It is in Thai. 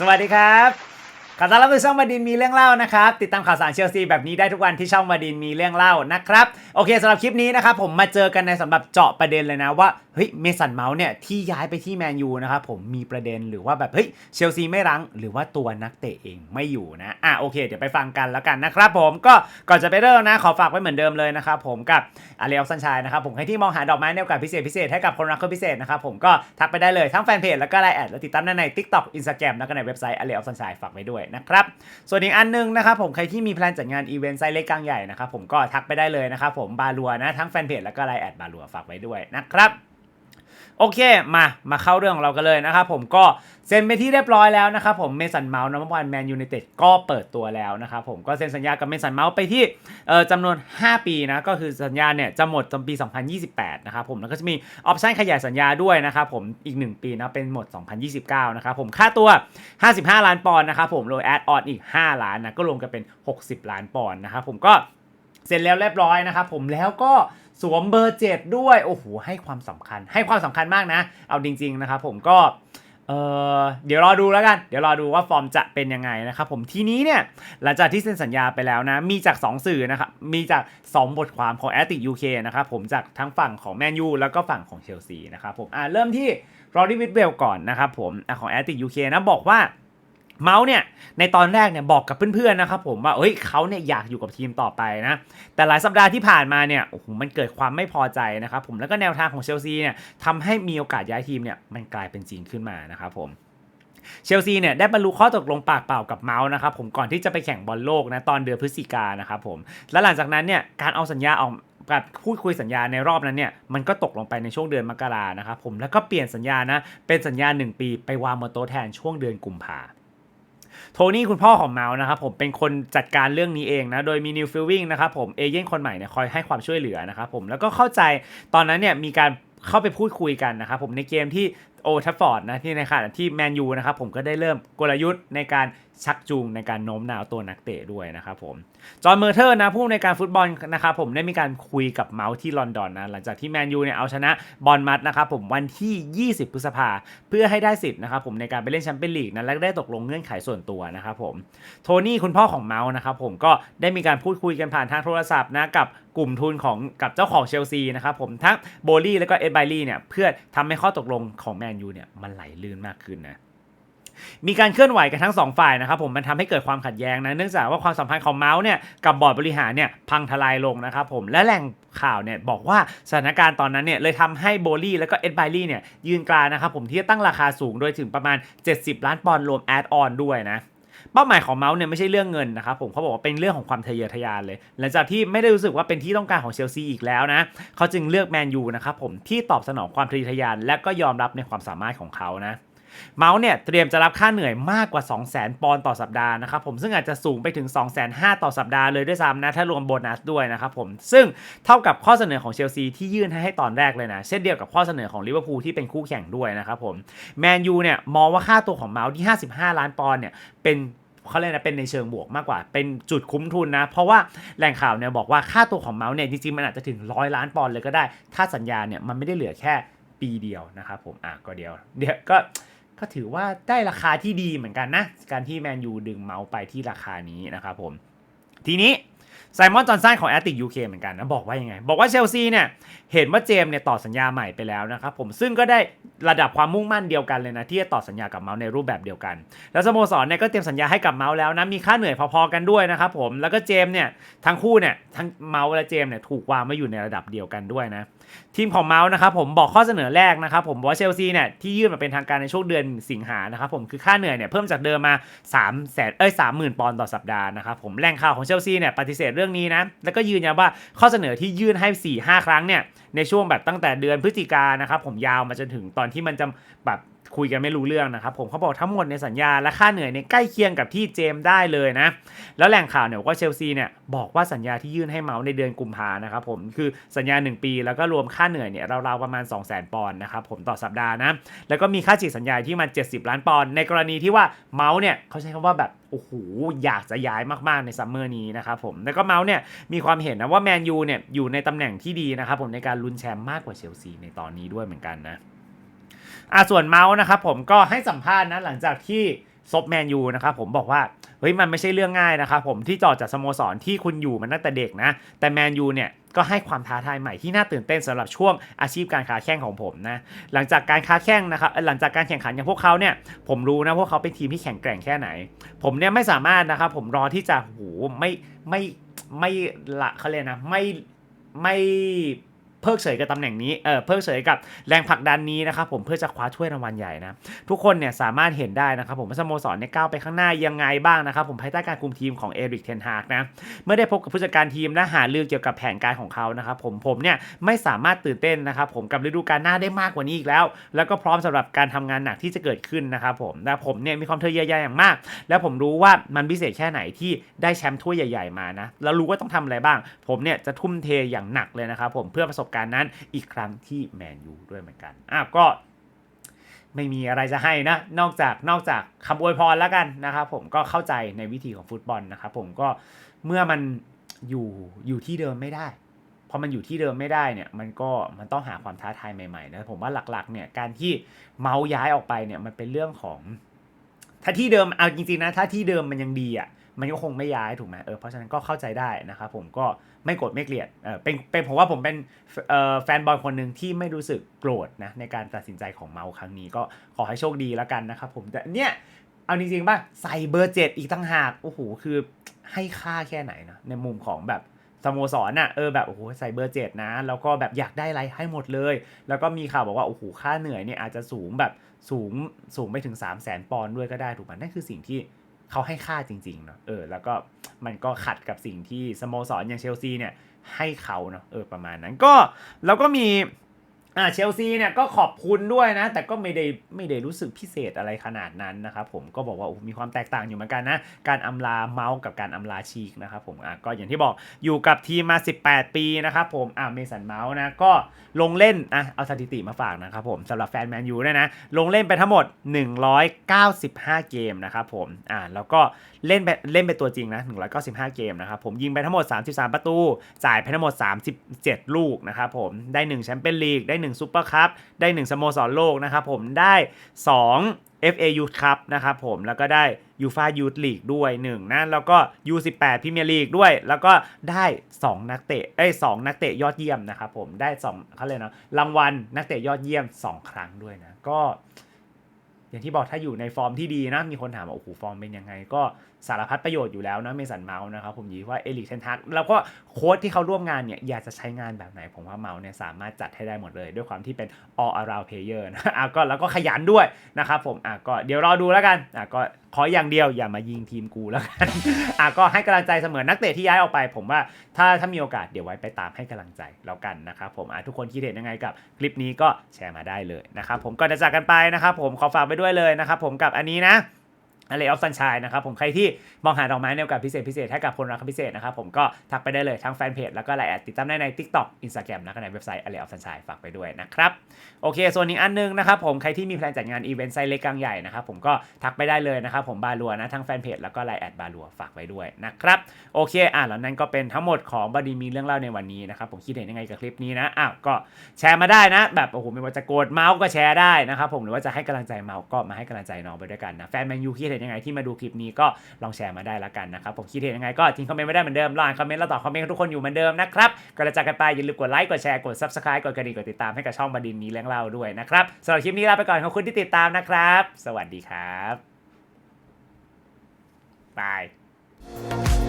สวัสดีครับ ขอต้อนรับสู่ช่องมาดินมีเรื่องเล่านะครับ ติดตามข่าวสารเชลซีแบบนี้ได้ทุกวันที่ช่องมาดินมีเรื่องเล่านะครับ โอเคสำหรับคลิปนี้นะครับผมมาเจอกันในสำหรับเจาะประเด็นเลยนะว่าเฮ้ยเมสันเมาส์เนี่ยที่ย้ายไปที่แมนยูนะครับผมมีประเด็นหรือว่าแบบเฮ้ยเชลซีไม่รั้งหรือว่าตัวนักเตะเองไม่อยู่นะอะโอเค เดี๋ยวไปฟังกันแล้วกันนะครับผมก็ก่อนจะไปเริ่มนะขอฝากไว้เหมือนเดิมเลยนะครับผมกับอาเรียลซันชัยนะครับผมใครที่มองหาดอกไม้ในโอกาสพิเศษพิเศษให้กับคนรักคนพิเศษนะครับผมก็ทักไปได้เลยทั้งแฟนเพจแล้วก็ไลน์แอดและติดตามได้ใน TikTok Instagram แล้วก็ในเว็บไซต์อาเรียลซันชัยฝากไว้ด้วยนะครับ ส่วนอีกอันหนึงนะครับผมใครที่มีแพลนจัดงานอีเวนต์ไซส์เล็กกลางใหญ่นะครับผมก็ทักไปได้เลยนะครับผมบาลัวนะทั้งแฟนเพจแล้วก็ไลน์แอดบาลัวฝากไว้ด้วยนะครับ โอเคมามาเข้าเรื่องของเรากันเลยนะครับผมก็เซ็นไปที่เรียบร้อยแล้วนะครับผมเมสันเมาส์นัมเบอร์วันแมนยูไนเต็ดก็เปิดตัวแล้วนะครับผมก็เซ็นสัญญากับเมสันเมาส์ไปที่เอ่อจำนวน 5 ปีนะก็คือสัญญาเนี่ยจะหมดจนปี 2028 นะครับผมแล้วก็จะมีออปชั่นขยายสัญญาด้วยนะครับผมอีก 1 ปีนะเป็นหมด 2029 นะครับผมค่าตัว 55 ล้านปอนด์นะครับผมโดยแอดออนอีก 5 ล้านนะก็รวมกันเป็น 60 ล้านปอนด์นะครับผมก็เสร็จแล้วเรียบร้อยนะครับผมแล้วก็ สวมเบอร์7ด้วย โอ้โห ให้ความสำคัญ ให้ความสำคัญมากนะ เอาจริง ๆ นะครับผมก็เออเดี๋ยวรอดูแล้วกัน เดี๋ยวรอดูว่าฟอร์มจะเป็นยังไงนะครับผมทีนี้เนี่ยหลังจากที่เซ็นสัญญาไปแล้วนะ มีจาก 2 สื่อนะครับมีจาก 2 บทความของ a t t i c UK นะครับผมจากทั้งฝั่งของแมนยูแล้วก็ฝั่งของเชลซีนะครับผมอ่าเริ่มที่รอดี้วิดเวลก่อนนะครับผมอะของ a t t i c UK นะบอกว่า เมาส์เนี่ยในตอนแรกเนี่ยบอกกับเพื่อนๆนะครับผมว่าเฮ้ยเขาเนี่ยอยากอยู่กับทีมต่อไปนะแต่หลายสัปดาห์ที่ผ่านมาเนี่ยโอ้โหมันเกิดความไม่พอใจนะครับผมแล้วก็แนวทางของเชลซีเนี่ยทำให้มีโอกาสย้ายทีมเนี่ยมันกลายเป็นจริงขึ้นมานะครับผมเชลซีเนี่ยได้บรรลุข้อตกลงปากเปล่ากับเมาส์นะครับผมก่อนที่จะไปแข่งบอลโลกนะตอนเดือนพฤศจิกายนนะครับผมแล้วหลังจากนั้นเนี่ยการเอาสัญญาออกการพูดคุยสัญญาในรอบนั้นเนี่ยมันก็ตกลงไปในช่วงเดือนมกรานะครับผมแล้วก็เปลี่ยนสัญญานะเป็นสัญญา 1 ปีไปวางบนโต๊ะแทนช่วงเดือนกุมภา โทนี่คุณพ่อของเมาส์นะครับผมเป็นคนจัดการเรื่องนี้เองนะ โดยมีนิวฟิลวิงนะครับผมเอเย่นคนใหม่เนี่ยคอยให้ความช่วยเหลือนะครับผมแล้วก็เข้าใจตอนนั้นเนี่ยมีการเข้าไปพูดคุยกันนะครับผมในเกมที่ โอทัฟฟอร์ดนะที่ในขณะที่แมนยูนะครับผมก็ได้เริ่มกลยุทธ์ในการชักจูงในการโน้มน้าวตัวนักเตะด้วยนะครับผมจอห์นเมอร์เทอร์นะผู้ในการฟุตบอลนะครับผมได้มีการคุยกับเมาส์ที่ลอนดอนนะหลังจากที่แมนยูเนี่ยเอาชนะบอลมัดนะครับผมวันที่ 20 พฤษภาเพื่อให้ได้สิทธิ์นะครับผมในการไปเล่นแชมเปี้ยนลีกนะและได้ตกลงเงื่อนไขส่วนตัวนะครับผมโทนี่คุณพ่อของเมาส์นะครับผมก็ได้มีการพูดคุยกันผ่านทางโทรศัพท์นะกับกลุ่มทุนของกับเจ้าของเชลซีนะครับผมทั้งโบลี่แล้วก็เอ็ดไบลี่เนี่ยเพื่อทำให้ข้อตกลงของแมนยูเนี่ยมันไหลลื่นมากขึ้นนะมีการเคลื่อนไหวกันทั้งสองฝ่ายนะครับผมมันทำให้เกิดความขัดแย้งนะเนื่องจากว่าความสัมพันธ์ของเมาส์เนี่ยกับบอร์ดบริหารเนี่ยพังทลายลงนะครับผมและแหล่งข่าวเนี่ยบอกว่าสถานการณ์ตอนนั้นเนี่ยเลยทำให้โบลี่แล้วก็เอ็ดไบลี่เนี่ยยืนกรานนะครับผมที่จะตั้งราคาสูงโดยถึงประมาณ 70 ล้านปอนด์รวมแอดออนด้วยนะ เป้าหมายของเมาส์เนี่ยไม่ใช่เรื่องเงินนะครับผมเขาบอกว่าเป็นเรื่องของความทะเยอทะยานเลย หลังจากที่ไม่ได้รู้สึกว่าเป็นที่ต้องการของเชลซีอีกแล้วนะเขาจึงเลือกแมนยูนะครับผมที่ตอบสนองความทะเยอทะยานและก็ยอมรับในความสามารถของเขานะ เมาส์เนี่ยเตรียมจะรับค่าเหนื่อยมากกว่า 2 0 0 0 0 0 ปอนด์ต่อสัปดาห์นะครับผมซึ่งอาจจะสูงไปถึง 2 5 0 0 0 ต่อสัปดาห์เลยด้วยซ้ำนะถ้ารวมโบนัสด้วยนะครับผมซึ่งเท่ากับข้อเสนอของเชลซีที่ยื่นให้ให้ตอนแรกเลยนะเช่นเดียวกับข้อเสนอของลิเวอร์พูลที่เป็นคู่แข่งด้วยนะครับผมแมนยูเนี่ยมองว่าค่าตัวของเมาส์ที่ 55 ล้านปอนด์เนี่ยเป็นเขาเรียกนะเป็นในเชิงบวกมากกว่า เป็นจุดคุ้มทุนนะ เพราะว่าแหล่งข่าวเนี่ยบอกว่าค่าตัวของเมาส์เนี่ยจริงๆมันอาจจะถึงร้อยล้านปอนด์เลยก็ได้ ถ้าสัญญาเนี่ยมันไม่ได้เหลือแค่ปีเดียวนะครับผมอะก็เดียวเดี๋ยวก็ ก็ถือว่าได้ราคาที่ดีเหมือนกันนะ การที่แมนยูดึงเมาส์ไปที่ราคานี้นะครับผม ทีนี้ไซมอนจอห์นสันของแอตติกยูเคเหมือนกันนะ บอกว่ายังไง บอกว่าเชลซีเนี่ย เห็นว่าเจมเนี่ยต่อสัญญาใหม่ไปแล้วนะครับผมซึ่งก็ได้ระดับความมุ่งมั่นเดียวกันเลยนะ ที่จะต่อสัญญากับเมาส์ในรูปแบบเดียวกัน แล้วสโมสรเนี่ยก็เตรียมสัญญาให้กับเมาส์แล้วนะ มีค่าเหนื่อยพอๆกันด้วยนะครับผมแล้วก็เจมเนี่ยทั้งคู่เนี่ยทั้งเมาส์และเจมเนี่ยถูกวางมาอยู่ในระดับเดียวกันด้วยนะ ทีมของเมาส์นะครับผมบอกข้อเสนอแรกนะครับผมว่าเชลซีเนี่ยที่ยื่นมาเป็นทางการในช่วงเดือนสิงหานะครับผมคือค่าเหนื่อยเนี่ยเพิ่มจากเดิมมา3 0 0แสนเอ้ยสามหมื่นปอนด์ต่อสัปดาห์นะครับผมแหล่งข่าวของเชลซีเนี่ยปฏิเสธเรื่องนี้นะแล้วก็ยืนยันว่าข้อเสนอที่ยื่นให้4 5 ครั้งเนี่ยในช่วงแบบตั้งแต่เดือนพฤศจิกานะครับผมยาวมาจนถึงตอนที่มันจะแบบ คุยกันไม่รู้เรื่องนะครับผมเขาบอกทั้งหมดในสัญญาและค่าเหนื่อยในใกล้เคียงกับที่เจมได้เลยนะ แล้วแหล่งข่าวเนี่ยกว่าเชลซีเนี่ยบอกว่าสัญญาที่ยื่นให้เมาส์ในเดือนกุมภานะครับผมคือสัญญา 1 ปีแล้วก็รวมค่าเหนื่อยเนี่ยราวๆประมาณ 2 0 0 0 0 0ปอนด์นะครับผมต่อสัปดาห์นะแล้วก็มีค่าฉีดสัญญาที่มัน70 ล้านปอนด์ในกรณีที่ว่าเมาส์เนี่ยเขาใช้คำว่าแบบโอ้โหอยากจะย้ายมากๆในซัมเมอร์นี้นะครับผมแล้วก็เมาส์เนี่ยมีความเห็นนะว่าแมนยูเนี่ยอยู่ในตำแหน่งที่ดีนะครับผมในการลุ้นแชมป์มากกว่าเชลซีในตอนนี้ด้วยเหมือนกันนะ อะส่วนเมาส์นะครับผมก็ให้สัมภาษณ์นะหลังจากที่ซบแมนยูนะครับผมบอกว่าเฮ้ยมันไม่ใช่เรื่องง่ายนะครับผมที่จออกจากสโมสรที่คุณอยู่มันตั้งแต่เด็กนะ แต่แมนยูเนี่ยก็ให้ความท้าทายใหม่ที่น่าตื่นเต้นสำหรับช่วงอาชีพการค้าแข่งของผมนะหลังจากการค้าแข่งนะครับหลังจากการแข่งขันอย่างพวกเขาเนี่ยผมรู้นะพวกเขาเป็นทีมที่แข็งแกร่งแค่ไหน ผมเนี่ยไม่สามารถนะครับผมรอที่จะโหไม่ไม่ไม่ละเขาเรียกนะไม่ไม่ เพิกเฉยกับตำแหน่งนี้เออเพิกเฉยกับแรงผลักดันนี้นะครับผมเพื่อจะคว้าถ้วยรางวัลใหญ่นะทุกคนเนี่ยสามารถเห็นได้นะครับผมว่าสโมสรเนี่ยก้าวไปข้างหน้ายังไงบ้างนะครับผมภายใต้การคุมทีมของเอริกเทนฮากนะเมื่อได้พบกับผู้จัดการทีมและหาเรื่องเกี่ยวกับแผนการของเขานะครับผมผมเนี่ยไม่สามารถตื่นเต้นนะครับผมกับฤดูกาลหน้าได้มากกว่านี้อีกแล้ว แล้วก็พร้อมสำหรับการทำงานหนักที่จะเกิดขึ้นนะครับผมและผมเนี่ยมีความทะเยอทะยานอย่างมาก แล้วผมรู้ว่ามันพิเศษแค่ไหนที่ได้แชมป์ถ้วยใหญ่ ๆมานะแล้วรู้ว่าต้องทำอะไรบ้าง ผมเนี่ยจะทุ่มเทอย่างหนักเลยนะครับผมเพื่อประสบการณ์นั้นอีกครั้งที่แมนยูด้วยเหมือนกันอะก็ไม่มีอะไรจะให้นะ นอกจากนอกจากคำอวยพรแล้วกันนะครับผมก็เข้าใจในวิธีของฟุตบอลนะครับผมก็เมื่อมันอยู่อยู่ที่เดิมไม่ได้พอมันอยู่ที่เดิมไม่ได้เนี่ยมันก็มันต้องหาความท้าทายใหม่ๆนะผมว่าหลักๆเนี่ยการที่เมาส์ย้ายออกไปเนี่ยมันเป็นเรื่องของ ถ้าที่เดิมเอาจริงๆนะถ้าที่เดิมมันยังดีอะ มันก็คงไม่ย้ายถูกไหมเออเพราะฉะนั้นก็เข้าใจได้นะครับผมก็ไม่โกรธไม่เกลียดเออเป็นเป็นผมว่าผมเป็นเอ่อแฟนบอลคนหนึ่งที่ไม่รู้สึกโกรธนะในการตัดสินใจของเมาครั้งนี้ก็ขอให้โชคดีแล้วกันนะครับผมแต่เนี่ยเอาจริงๆป่ะใส่เบอร์เจ็ดอีกตั้งหากโอ้โหคือให้ค่าแค่ไหนนะในมุมของแบบสโมสรน่ะเออแบบโอ้โหใส่เบอร์เจ็ดนะแล้วก็แบบอยากได้อะไรให้หมดเลย แล้วก็มีข่าวบอกว่าโอ้โหค่าเหนื่อยเนี่ยอาจจะสูงแบบสูงสูงไปถึง 3 0 0แสนปอนด์ด้วยก็ได้ถูกไหมนั่นคือสิ่งที่ เขาให้ค่าจริงๆเนาะเออแล้วก็มันก็ขัดกับสิ่งที่สโมสรอย่างเชลซีเนี่ยให้เขาเนาะเออประมาณนั้นก็แล้วก็มี อ่าเชลซีเนี่ยก็ขอบคุณด้วยนะ แต่ก็ไม่ได้ไม่ได้รู้สึกพิเศษอะไรขนาดนั้นนะครับผมก็บอกว่าโอ้มีความแตกต่างอยู่เหมือนกันนะ การอำลาเมาส์กับการอำลาชีกนะครับผมอะก็อย่างที่บอกอยู่กับทีมมา 18 ปีนะครับผมอะเมสันเมาส์นะก็ลงเล่นอะเอาสถิติมาฝากนะครับผมสำหรับแฟนแมนยูเนี่ยนะ ลงเล่นไปทั้งหมด 195 เกมนะครับผมอ่าแล้วก็เล่นไปเล่นเป็นตัวจริงนะ195 เกมนะครับผมยิงไปทั้งหมด 33 ประตู จ่ายไปทั้งหมด 37 ลูกนะครับผมได้1แชมเปี้ยนลีกได้1ซูเปอร์คัพได้ 1สโมสรโลกนะครับผมได้ 2 FA Youth Cup นะครับผมแล้วก็ได้ยูฟายูทลีกด้วย1นะแล้วก็ U18 พรีเมียร์ลีกด้วย แล้วก็ได้ 2 นักเตะเอ้ยสนักเตะยอดเยี่ยมนะครับผมได้2เขาเลยกนะรางวัลนักเตะยอดเยี่ยม 2 ครั้งด้วยนะก็ อย่างที่บอกถ้าอยู่ในฟอร์มที่ดีนะมีคนถามว่าโอ้โหฟอร์มเป็นยังไงก็ สารพัดประโยชน์อยู่แล้วนะเมสันเมาส์นะครับผมยีว่าเอลิกเทนทักแล้วก็โค้ชที่เขาร่วมงานเนี่ยอยากจะใช้งานแบบไหน ผมว่าเมาส์เนี่ยสามารถจัดให้ได้หมดเลย ด้วยความที่เป็น all around player นะอะก็แล้วก็ขยันด้วยนะครับผมอะก็เดี๋ยวรอดูแล้วกันอะก็ขออย่างเดียวอย่ามายิงทีมกูแล้วกันอะก็ให้กำลังใจเสมอนักเตะที่ย้ายออกไป ผมว่าถ้าถ้ามีโอกาสเดี๋ยวไว้ไปตามให้กำลังใจแล้วกันนะครับผมอะทุกคนคิดเห็นยังไงกับคลิปนี้ก็แชร์มาได้เลยนะครับผมก่อนจะจากกันไปนะครับผมขอฝากไปด้วยเลยนะครับผมกับอันนี้นะ อะไรออฟซันชายนะครับผมใครที่มองหาดอกไม้ในโอกาสพิเศษพิเศษให้กับคนรักพิเศษนะครับผมก็ทักไปได้เลยทั้งแฟนเพจแล้วก็ไลน์แอดติดตามได้ใน TikTok Instagram แล้วก็ในเว็บไซต์อะไรออฟซันชายฝากไปด้วยนะครับโอเค ส่วนอีกอันนึงนะครับผมใครที่มีแพลนจัดงานอีเวนต์ไซส์เล็กกลางใหญ่นะครับผมก็ทักไปได้เลยนะครับผมบาลัวนะทั้งแฟนเพจแล้วก็ไลน์แอดบาลัวฝากไว้ด้วยนะครับโอเคอะแล้วนั่นก็เป็นทั้งหมดของบดีมีเรื่องเล่าในวันนี้นะครับผมคิดเห็นยังไงกับคลิปนี้นะอ้าวก็แชร์มาได้นะ แบบโอ้โหไม่ว่าจะโกรธเมาส์ก็แชร์ได้นะครับผมหรือว่าจะให้กำลังใจเมาส์ก็มาให้กำลังใจน้องไปด้วยกันนะแฟนแมนยูคิดเห็นนยังไงที่มาดูคลิปนี้ก็ลองแชร์มาได้ละกันนะครับผมคิดเห็นยังไงก็ทิ้งคอมเมนต์ไม่ได้เหมือนเดิมรอนคอมเมนต์แล้วตอบคอมเมนต์ทุกคนอยู่เหมือนเดิมนะครับกระจายกันไปอย่าลืมกดไลค์กดแชร์กดซับสไครต์กดกระดิ่งกดติดตามให้กับช่องบดินนี้เลี้ยงเล่าด้วยนะครับสำหรับคลิปนี้ลาไปก่อนขอบคุณที่ติดตามนะครับ สวัสดีครับ Bye.